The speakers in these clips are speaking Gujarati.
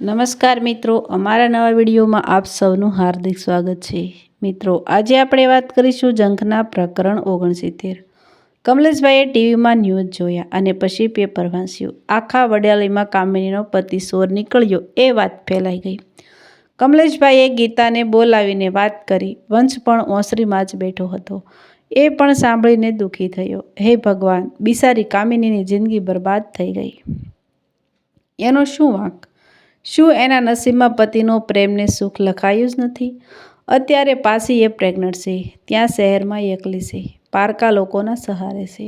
નમસ્કાર મિત્રો, અમારા નવા વિડીયોમાં આપ સૌનું હાર્દિક સ્વાગત છે. મિત્રો, આજે આપણે વાત કરીશું જંખના પ્રકરણ ઓગણસિત્તેર. કમલેશભાઈએ ટીવીમાં ન્યૂઝ જોયા અને પછી પેપર વાંચ્યું. આખા વડાલીમાં કામિનીનો પતિ સોર નીકળ્યો, એ વાત ફેલાઈ ગઈ. કમલેશભાઈએ ગીતાને બોલાવીને વાત કરી, વંશ પણ ઓસરીમાં જ બેઠો હતો. એ પણ સાંભળીને દુઃખી થયો. હે ભગવાન, બિસારી કામિનીની જિંદગી બરબાદ થઈ ગઈ. એનો શું વાંક? શું એના નસીબમાં પતિનો પ્રેમને સુખ લખાયું જ નથી? અત્યારે પાછી એ પ્રેગ્નન્ટ છે, ત્યાં શહેરમાં એકલી છે, પારકા લોકોના સહારે છે.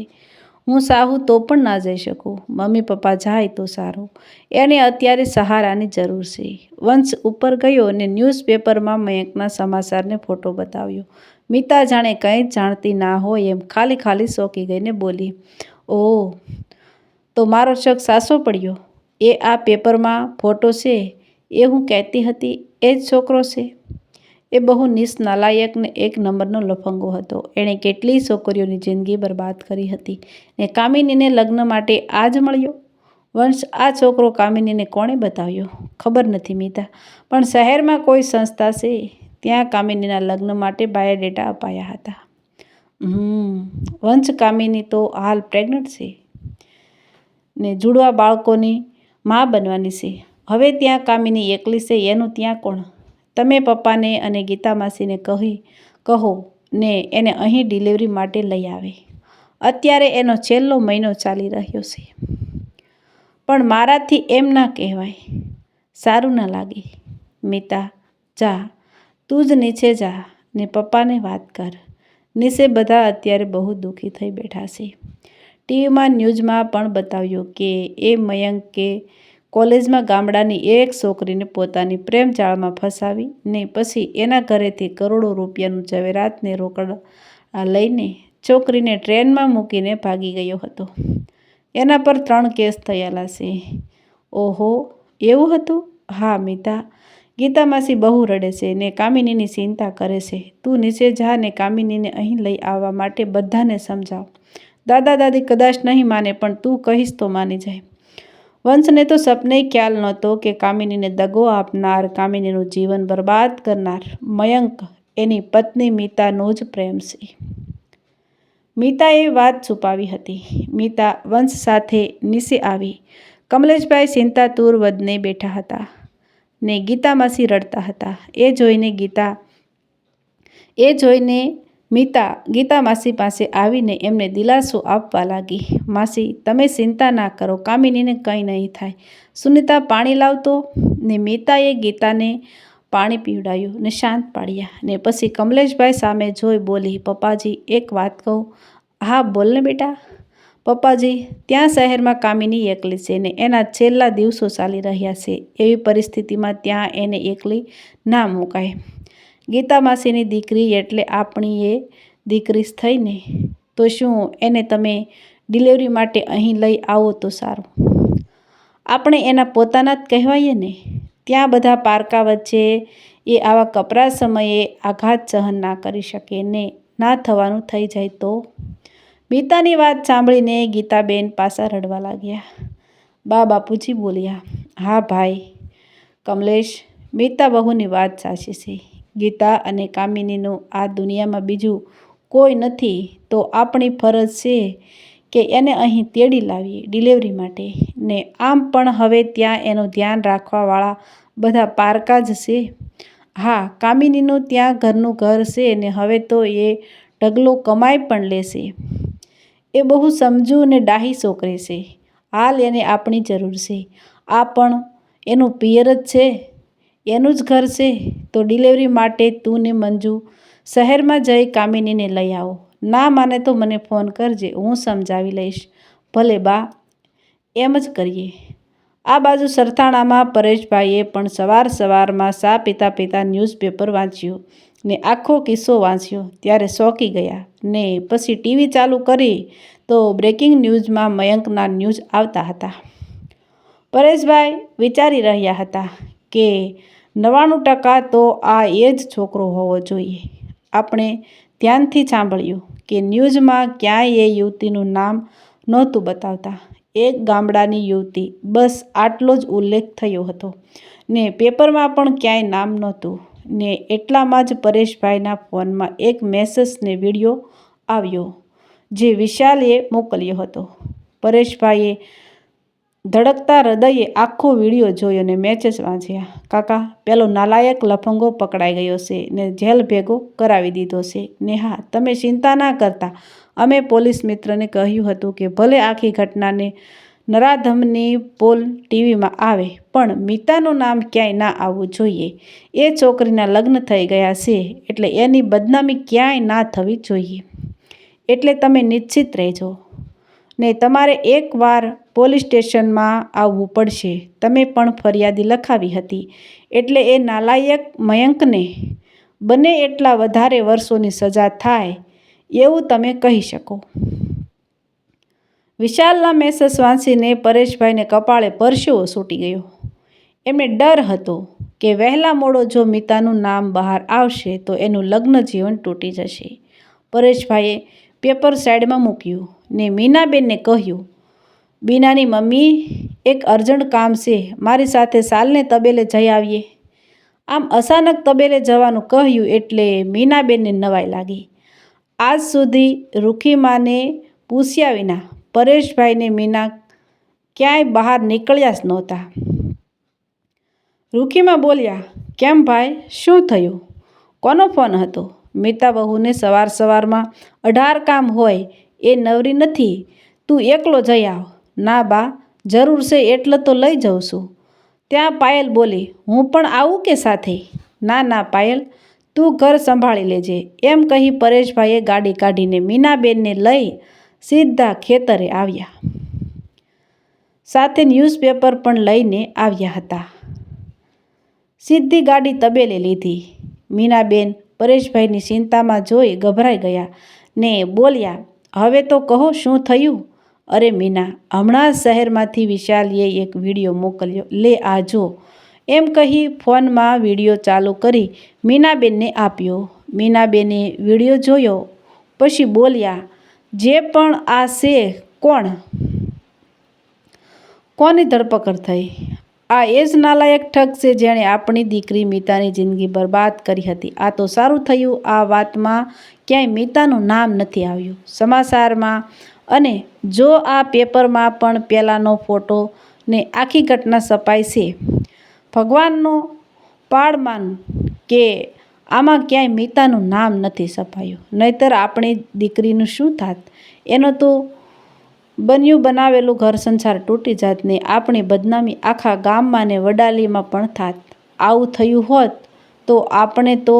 હું સાહુ તો પણ ના જઈ શકું, મમ્મી પપ્પા જાય તો સારું. એને અત્યારે સહારાની જરૂર છે. વંશ ઉપર ગયો અને ન્યૂઝપેપરમાં મયંકના સમાચારને ફોટો બતાવ્યો. મિતા જાણે કંઈ જ જાણતી ના હોય એમ ખાલી ખાલી શોકી ગઈને બોલી, ઓહ, તો મારો શક સાસો પડ્યો? એ આ પેપરમાં ફોટો છે એ હું કહેતી હતી, એ જ છોકરો છે. એ બહુ નિષ્નાલાયક ને એક નંબરનો લફંગો હતો. એણે કેટલી છોકરીઓની જિંદગી બરબાદ કરી હતી ને કામિનીને લગ્ન માટે આ જ મળ્યો? વંશ, આ છોકરો કામિનીને કોણે બતાવ્યો? ખબર નથી મીતા. પણ શહેરમાં કોઈ સંસ્થા છે? ત્યાં કામિનીના લગ્ન માટે બાયોડેટા અપાયા હતા. હમ, વંશ કામિની તો હાલ પ્રેગ્નન્ટ છે. ને જુડવા બાળકોની મા બનવાની છે. હવે ત્યાં કામિની એકલી છે, એનું ત્યાં કોણ? તમે પપ્પાને અને ગીતા માસીને કહી, કહો, ને એને અહીં ડિલિવરી માટે લઈ આવે. અત્યારે એનો છેલ્લો મહિનો ચાલી રહ્યો છે. પણ મારાથી એમ ના કહેવાય. સારું ના લાગે. મિતા, જા, તું જ નીચે જા, ને પપ્પાને વાત કર. નીચે બધા અત્યારે બહુ દુઃખી થઈ બેઠા છે. ટીવીમાં ન્યૂઝમાં પણ બતાવ્યું કે એ મયંક કોલેજમાં ગામડાની એક છોકરીને પોતાની પ્રેમ જાળમાં ફસાવી ને પછી એના ઘરેથી કરોડો રૂપિયાનું જવેરાતને રોકડ લઈને છોકરીને ટ્રેનમાં મૂકીને ભાગી ગયો હતો. એના પર ત્રણ કેસ થયેલા છે. ઓહો, એવું હતું? હા, મિતા. ગીતા માસી બહુ રડે છે ને કામિનીની ચિંતા કરે છે. તું નીચે જા ને કામિનીને અહીં લઈ આવવા માટે બધાને સમજાવ. દાદા દાદી કદાચ નહીં માને, પણ તું કહીશ તો માની જાય. વંશને તો સપને ખ્યાલ નહોતો કે કામિનીને દગો આપનાર, કામિનીનું જીવન બરબાદ કરનાર મયંક એની પત્ની મીતાનો જ પ્રેમ છે. મીતાએ વાત છુપાવી હતી. મીતા વંશ સાથે નીચે આવી. કમલેશભાઈ ચિંતાતુર વધને બેઠા હતા ને ગીતા માસી રડતા હતા. એ જોઈને ગીતા, એ જોઈને મીતા ગીતા માસી પાસે આવીને એમને દિલાસો આપવા લાગી. માસી, તમે ચિંતા ના કરો, કામિનીને કંઈ નહીં થાય. સુનિતા પાણી લાવતો ને મીતાએ ગીતાને પાણી પીવડાવ્યું ને શાંત પાડ્યા ને પછી કમલેશભાઈ સામે જોઈ બોલી, પપ્પાજી, એક વાત કહું. હા બોલને બેટા. પપ્પાજી, ત્યાં શહેરમાં કામિની એકલી છે ને એના છેલ્લા દિવસો ચાલી રહ્યા છે. એવી પરિસ્થિતિમાં ત્યાં એને એકલી ના મુકાય. ગીતા માસીની દીકરી એટલે આપણી એ દીકરી થઈને તો શું એને તમે ડિલિવરી માટે અહીં લઈ આવો તો સારું? આપણે એના પોતાના જ કહેવાઈએ ને? ત્યાં બધા પારકા વચ્ચે એ આવા કપરા સમયે આઘાત સહન ના કરી શકે ને ના થવાનું થઈ જાય તો? મીતાની વાત સાંભળીને ગીતાબેન પાસા રડવા લાગ્યા. બા બાપુજી બોલ્યા, હા ભાઈ, કમલેશ, મીતા બહુની વાત સાચી છે. ગીતા અને કામિનીનું આ દુનિયામાં બીજું કોઈ નથી, તો આપણી ફરજ છે કે એને અહીં તેડી લાવીએ ડિલિવરી માટે. ને આમ પણ હવે ત્યાં એનું ધ્યાન રાખવાવાળા બધા પારકા જ છે. હા, કામિનીનું ત્યાં ઘરનું ઘર છે ને હવે તો એ ઢગલો કમાઈ પણ લેશે. એ બહુ સમજુ અને ડાહી છોકરી છે. હાલ એને આપણી જરૂર છે. આ પણ એનું પિયર જ છે. એનું જ ઘર છે. તો ડિલિવરી માટે તું ને મંજુ શહેરમાં જઈ કામિનીને લઈ આવો. ના માને તો મને ફોન કરજે, હું સમજાવી લઈશ. ભલે બા, એમ જ કરીએ. આ બાજુ સરથાણામાં પરેશભાઈએ પણ સવાર સવારમાં સા પિતા પીતા ન્યૂઝપેપર વાંચ્યું ને આખો કિસ્સો વાંચ્યો. ત્યારે ચોંકી ગયા ને પછી ટીવી ચાલુ કરી તો બ્રેકિંગ ન્યૂઝમાં મયંકના ન્યૂઝ આવતા હતા. પરેશભાઈ વિચારી રહ્યા હતા કે નવ્વાણું ટકા તો આ એ જ છોકરો હોવો જોઈએ. આપણે ધ્યાનથી સાંભળ્યું કે ન્યૂઝમાં ક્યાંય એ યુવતીનું નામ નહોતું બતાવતા. એક ગામડાની યુવતી બસ આટલો જ ઉલ્લેખ થયો હતો. ને પેપરમાં પણ ક્યાંય નામ નહોતું. ને એટલામાં જ પરેશભાઈના ફોનમાં એક મેસેજ ને વીડિયો આવ્યો, જે વિશાલે મોકલ્યો હતો. પરેશભાઈએ ધડકતા હૃદયે આખો વીડિયો જોયો ને મેચેસ વાંચ્યા. કાકા, પેલો નાલાયક લફંગો પકડાઈ ગયો છે ને જેલ ભેગો કરાવી દીધો છે. ને હા તમે ચિંતા ના કરતા. અમે પોલીસ મિત્રને કહ્યું હતું કે ભલે આખી ઘટનાને નરાધમની પોલ ટીવીમાં આવે, પણ મીતાનું નામ ક્યાંય ના આવવું જોઈએ. એ છોકરીના લગ્ન થઈ ગયા છે, એટલે એની બદનામી ક્યાંય ના થવી જોઈએ. એટલે તમે નિશ્ચિત રહેજો. ને તમારે એકવાર પોલીસ સ્ટેશનમાં આવવું પડશે. તમે પણ ફરિયાદી લખાવી હતી. એટલે એ નાલાયક મયંકને બને એટલા વધારે વર્ષોની સજા થાય એવું તમે કહી શકો. વિશાલના મેસેજ વાંચીને પરેશભાઈને કપાળે પરસેવો સૂટી ગયો. એમને ડર હતો કે વહેલા મોડો જો મિતાનું નામ બહાર આવશે તો એનું લગ્ન જીવન તૂટી જશે. પરેશભાઈએ પેપર સાઈડમાં મૂક્યું ને મીનાબેનને કહ્યું બીનાની મમ્મી, એક અર્જન્ટ કામ છે. મારી સાથે સાલને તબેલે જઈ આવીએ. આમ અચાનક તબેલે જવાનું કહ્યું એટલે મીનાબેનને નવાઈ લાગી. આજ સુધી રૂખીમાને પૂછ્યા વિના પરેશભાઈને મીના ક્યાંય બહાર નીકળ્યા જ નહોતા. રૂખીમાં બોલ્યા, કેમ ભાઈ, શું થયું? કોનો ફોન હતો? મીતા બહુને સવાર સવારમાં અઢાર કામ હોય એ નવરી નથી. તું એકલો જઈ આવ. ના બા, જરૂર છે એટલે તો લઈ જાઉં છું. ત્યાં પાયલ બોલી, હું પણ આવું કે સાથે? ના ના પાયલ, તું ઘર સંભાળી લેજે. એમ કહી પરેશભાઈએ ગાડી કાઢીને મીનાબેનને લઈ સીધા ખેતરે આવ્યા. સાથે ન્યૂઝપેપર પણ લઈને આવ્યા હતા. સીધી ગાડી તબેલે લીધી. મીનાબેન પરેશભાઈની ચિંતામાં જોઈ ગભરાઈ ગયા ને બોલ્યા હવે તો કહો શું થયું? અરે મીના, હમણાં શહેરમાંથી વિશાલીએ એક વીડિયો મોકલ્યો. લે આ જો. એમ કહી ફોનમાં વીડિયો ચાલુ કરી મીનાબેનને આપ્યો. મીનાબેને વીડિયો જોયો. પછી બોલ્યા, જે પણ આ છે કોણ? કોની ધરપકડ થઈ? આ એ જ નાલાયક ઠગ છે જેણે આપણી દીકરી મીતાની જિંદગી બરબાદ કરી હતી. આ તો સારું થયું, આ વાતમાં ક્યાંય મીતાનું નામ નથી આવ્યું. સમાચારમાં અને જો આ પેપરમાં પણ પહેલાંનો ફોટો ને આખી ઘટના સપાય છે, ભગવાનનો પાડમાન કે આમાં ક્યાંય મીતાનું નામ નથી સપાયું નહીતર આપણી દીકરીનું શું થાત? એનો તો બન્યું બનાવેલું ઘર સંસાર તૂટી જાત ને આપણી બદનામી આખા ગામમાં ને વડાલીમાં પણ થાત. આવું થયું હોત તો આપણે તો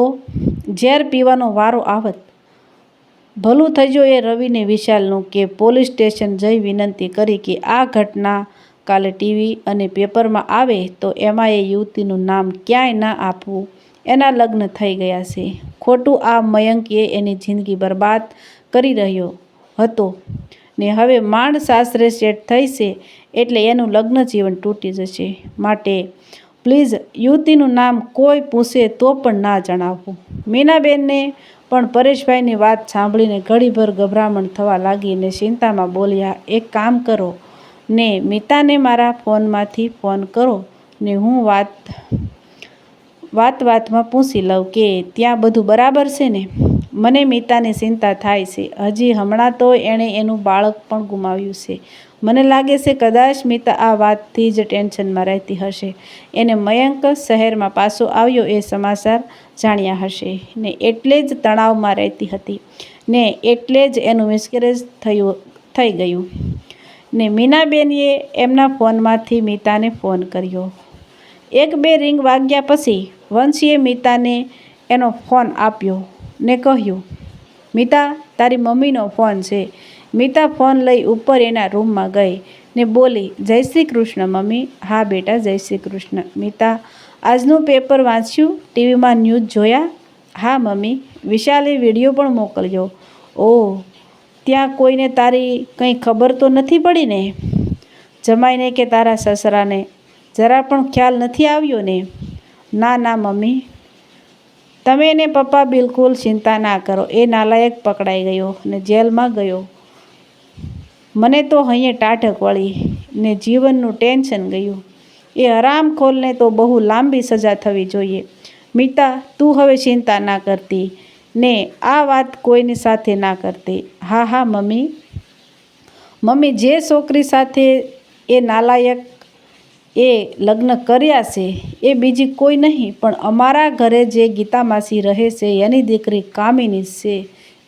ઝેર પીવાનો વારો આવત. ભલું થજો એ રવિને વિશાલનું કે પોલીસ સ્ટેશન જઈ વિનંતી કરી કે આ ઘટના કાલે ટીવી અને પેપરમાં આવે તો એમાં એ યુવતીનું નામ ક્યાંય ના આપવું. એના લગ્ન થઈ ગયા છે. ખોટું આ મયંકીએ એની જિંદગી બરબાદ કરી રહ્યો હતો. ને હવે માંડ સાસરે સેટ થઈશે એટલે એનું લગ્ન જીવન તૂટી જશે. માટે પ્લીઝ યુવતીનું નામ કોઈ પૂછે તો પણ ના જણાવવું મીનાબેનને પણ પરેશભાઈની વાત સાંભળીને ઘડીભર ગભરામણ થવા લાગીને ચિંતામાં બોલ્યા, એક કામ કરો ને મિતાને મારા ફોનમાંથી ફોન કરો ને હું વાત વાત વાતમાં પૂછી લઉં કે ત્યાં બધું બરાબર છે ને? મને મિતાની ચિંતા થાય છે. હજી હમણાં તો એણે એનું બાળક પણ ગુમાવ્યું છે. મને લાગે છે કદાચ મિતા આ વાતથી જ ટેન્શનમાં રહેતી હશે. એને મયંક શહેરમાં પાછો આવ્યો એ સમાચાર જાણ્યા હશે. ને એટલે જ તણાવમાં રહેતી હતી. ને એટલે જ એનું મિસકેરેજ થયું, થઈ ગયું. ને મીનાબેનએ એમના ફોનમાંથી મિતાને ફોન કર્યો. એક બે રિંગ વાગ્યા પછી વંશીએ મિતાને એનો ફોન આપ્યો. ને કહ્યું, મિતા, તારી મમ્મીનો ફોન છે. મિતા ફોન લઈ ઉપર એના રૂમમાં ગઈ ને બોલી, જય શ્રી કૃષ્ણ મમ્મી. હા બેટા, જય શ્રી કૃષ્ણ. મિતા, આજનું પેપર વાંચ્યું? ટીવીમાં ન્યૂઝ જોયા? હા મમ્મી, વિશાલે વીડિયો પણ મોકલ્યો. ઓહ, ત્યાં કોઈને તારી કંઈ ખબર તો નથી પડી ને? જમાઈને કે તારા સસરાને. જરા પણ ખ્યાલ નથી આવ્યો ને. ના ના મમ્મી તમે એને પપ્પા બિલકુલ ચિંતા ના કરો. એ નાલાયક પકડાઈ ગયો ને જેલમાં ગયો. મને તો અહીંયા ટાઢક વળી ને જીવનનું ટેન્શન ગયું. એ હરામખોરને તો બહુ લાંબી સજા થવી જોઈએ. મિતા, તું હવે ચિંતા ના કરતી ને આ વાત કોઈની સાથે ના કરતી. હા હા, મમ્મી. મમ્મી, જે છોકરી સાથે એ નાલાયક એ લગ્ન કર્યા છે, એ બીજી કોઈ નહીં, પણ અમારા ઘરે જે ગીતા માસી રહે છે, એની દીકરી કામિની છે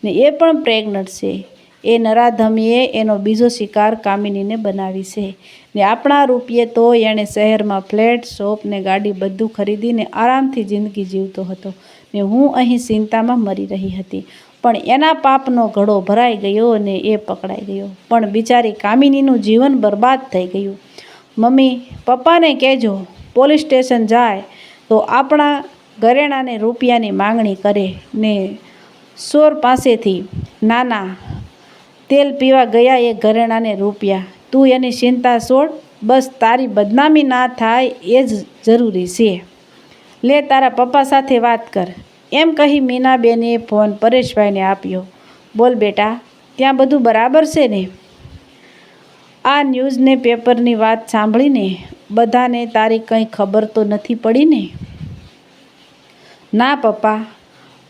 ને એ પણ પ્રેગ્નન્ટ છે. એ નરાધમીએ એનો બીજો શિકાર કામિનીને બનાવી છે ને આપણા રૂપિયે તો એણે શહેરમાં ફ્લેટ, શોપ ને ગાડી બધું ખરીદીને આરામથી જિંદગી જીવતો હતો ને હું અહીં ચિંતામાં મરી રહી હતી. પણ એના પાપનો ઘડો ભરાઈ ગયો અને એ પકડાઈ ગયો. પણ બિચારી કામિનીનું જીવન બરબાદ થઈ ગયું. મમ્મી, પપ્પાને કહેજો, પોલીસ સ્ટેશન જાય તો આપણા ઘરેણાને રૂપિયાની માંગણી કરે ને સોર પાસેથી નાના તેલ પીવા ગયા એ ઘરેણાને રૂપિયા. તું એની ચિંતા છોડ, બસ તારી બદનામી ના થાય એ જ જરૂરી છે. લે તારા પપ્પા સાથે વાત કર. એમ કહી મીનાબેને ફોન પરેશભાઈને આપ્યો. બોલ બેટા, ત્યાં બધું બરાબર છે ને? આ ન્યૂઝને પેપરની વાત સાંભળીને બધાને તારી કંઈ ખબર તો નથી પડી ને? ના, પપ્પા.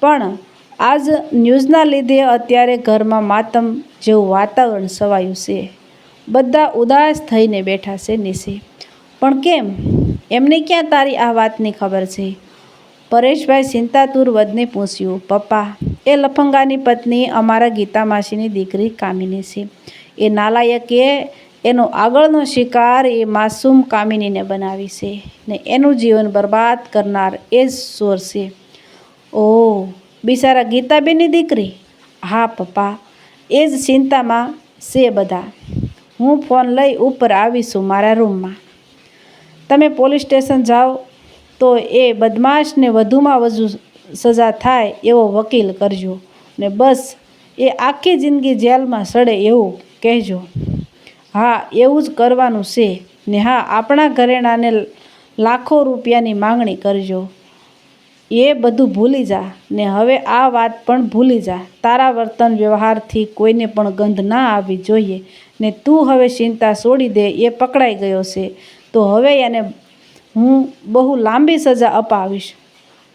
પણ આજ ન્યૂઝના લીધે અત્યારે ઘરમાં માતમ જેવું વાતાવરણ સવાયું છે. બધા ઉદાસ થઈને બેઠા છે નિશી પણ કેમ? એમને ક્યાં તારી આ વાતની ખબર છે? પરેશભાઈ ચિંતાતુર વધને પૂછ્યું, પપ્પા, એ લફંગાની પત્ની અમારા ગીતા માસીની દીકરી કામિની છે. એ નાલાયકે એનો આગળનો શિકાર એ માસૂમ કામિનીને બનાવી છે ને એનું જીવન બરબાદ કરનાર એ જ સોર છે. ઓહ બિચારા ગીતાબેનની દીકરી? હા, પપ્પા. એ જ ચિંતામાં છે બધા. હું ફોન લઈ ઉપર આવીશું મારા રૂમમાં. તમે પોલીસ સ્ટેશન જાઓ તો એ બદમાશને વધુમાં વધુ સજા થાય એવો વકીલ કરજો ને બસ એ આખી જિંદગી જેલમાં સડે એવું કહેજો. હા, એવું જ કરવાનું છે. ને હા, આપણા ઘરેણાને લાખો રૂપિયાની માંગણી કરજો. એ બધું ભૂલી જા. ને હવે આ વાત પણ ભૂલી જા. તારા વર્તન વ્યવહારથી કોઈને પણ ગંધ ના આવવી જોઈએ. ને તું હવે ચિંતા છોડી દે, એ પકડાઈ ગયો છે. તો હવે એને હું બહુ લાંબી સજા અપાવીશ.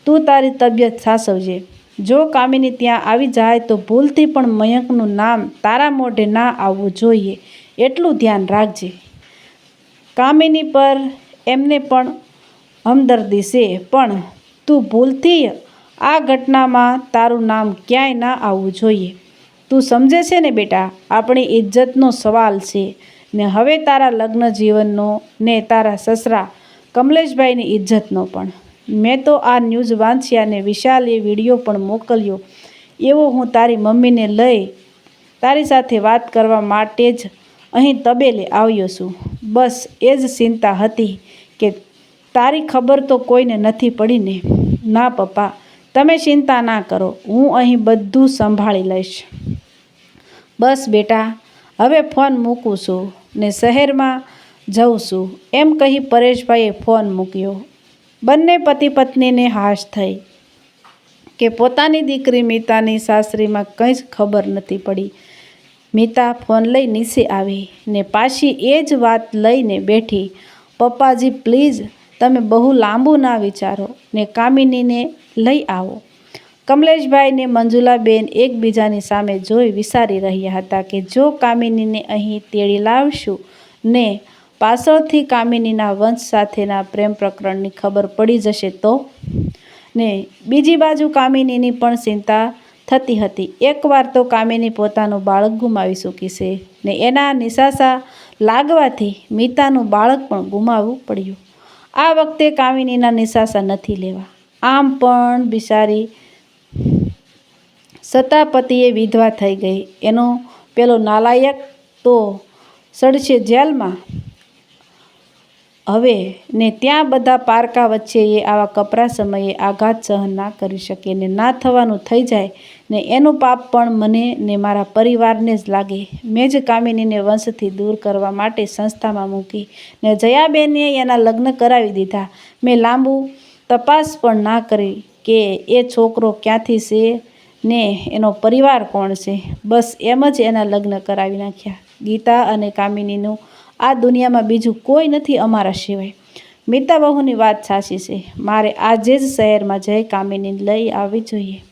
તું તારી તબિયત સાસવજે જો કામિની ત્યાં આવી જાય તો ભૂલથી પણ મયંકનું નામ તારા મોઢે ના આવવું જોઈએ. એટલું ધ્યાન રાખજે. કામિની પર એમને પણ હમદર્દી છે, પણ તું ભૂલથી આ ઘટનામાં તારું નામ ક્યાંય ના આવવું જોઈએ. તું સમજે છે ને બેટા, આપણી ઇજ્જતનો સવાલ છે ને હવે તારા લગ્ન જીવનનો ને તારા સસરા કમલેશભાઈની ઇજ્જતનો પણ. મેં તો આ ન્યૂઝ વાંચ્યા ને વિશાલે વીડિયો પણ મોકલ્યો. એવો હું તારી મમ્મીને લઈ તારી સાથે વાત કરવા માટે જ અહીં તબેલે આવ્યો છું. બસ એ જ ચિંતા હતી કે તારી ખબર તો કોઈને નથી પડી ને ના, પપ્પા, તમે ચિંતા ના કરો. હું અહીં બધું સંભાળી લઈશ. બસ બેટા, હવે ફોન મૂકું છું ને શહેરમાં જઉં છું. એમ કહી પરેશભાઈએ ફોન મૂક્યો. બંને પતિ પત્નીને હાશ થઈ કે પોતાની દીકરી મીતાની સાસરીમાં કંઈ જ ખબર નથી પડી. મીતા ફોન લઈ નીચે આવી ને પાછી એ જ વાત લઈને બેઠી, પપ્પાજી પ્લીઝ તમે બહુ લાંબુ ના વિચારો ને કામિનીને લઈ આવો. કમલેશભાઈ ને મંજુલાબેન એકબીજાની સામે જોઈ વિચારી રહ્યા હતા કે જો કામિનીને અહીં તેડી લાવશું ને પાછળથી કામિનીના વંશ સાથેના પ્રેમ પ્રકરણની ખબર પડી જશે તો? ને બીજી બાજુ કામિનીની પણ ચિંતા થતી હતી. એકવાર તો કામિની પોતાનું બાળક ગુમાવી ચૂકી છે ને એના નિશાસા લાગવાથી મીતાનું બાળક પણ ગુમાવવું પડ્યું. આ વખતે કામિનીના નિશાસા નથી લેવા. આમ પણ બિચારી સતાપતિએ વિધવા થઈ ગઈ. એનો પેલો નાલાયક તો સડશે જેલમાં. હવે ને ત્યાં બધા પારકા વચ્ચે એ આવા કપરા સમયે આઘાત સહન ના કરી શકે ને ના થવાનું થઈ જાય ને એનું પાપ પણ મને ને મારા પરિવારને જ લાગે. મેં જ કામિનીને વંશથી દૂર કરવા માટે સંસ્થામાં મૂકી ને જયાબેને એના લગ્ન કરાવી દીધા. મેં લાંબુ તપાસ પણ ના કરી કે એ છોકરો ક્યાંથી છે ને એનો પરિવાર કોણ છે. બસ એમ જ એના લગ્ન કરાવી નાખ્યા. ગીતા અને કામિનીનું આ દુનિયામાં બીજું કોઈ નથી અમારા સિવાય. મીતા બહુની વાત સાચી છે. મારે આજે જ શહેરમાં જઈ કામિની લઈ આવવી જોઈએ.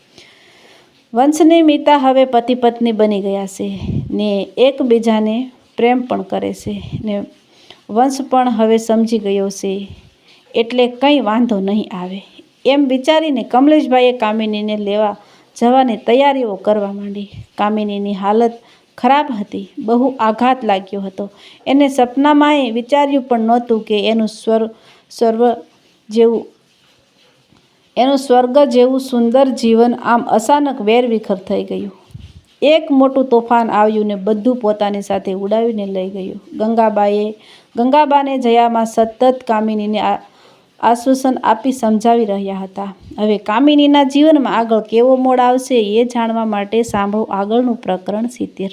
વંશની મીતા હવે પતિ પત્ની બની ગયા છે ને એકબીજાને પ્રેમ પણ કરે છે ને વંશ પણ હવે સમજી ગયો છે એટલે કંઈ વાંધો નહીં આવે. એમ વિચારીને કમલેશભાઈએ કામિનીને લેવા જવાની તૈયારીઓ કરવા માંડી. કામિનીની હાલત ખરાબ હતી. બહુ આઘાત લાગ્યો હતો. એને સપનામાંય વિચાર્યું પણ નહોતું કે એનું સ્વર સર્વ જેવું, એનું સ્વર્ગ જેવું સુંદર જીવન આમ અચાનક વેરવિખર થઈ ગયું. એક મોટું તોફાન આવ્યું ને બધું પોતાની સાથે ઉડાવીને લઈ ગયું. ગંગાબાએ ગંગાબાને જયામાં સતત કામિનીને આશ્વાસન આપી સમજાવી રહ્યા હતા. હવે કામિનીના જીવનમાં આગળ કેવો મોડ આવશે એ જાણવા માટે સાંભળો આગળનું પ્રકરણ સિત્તેર.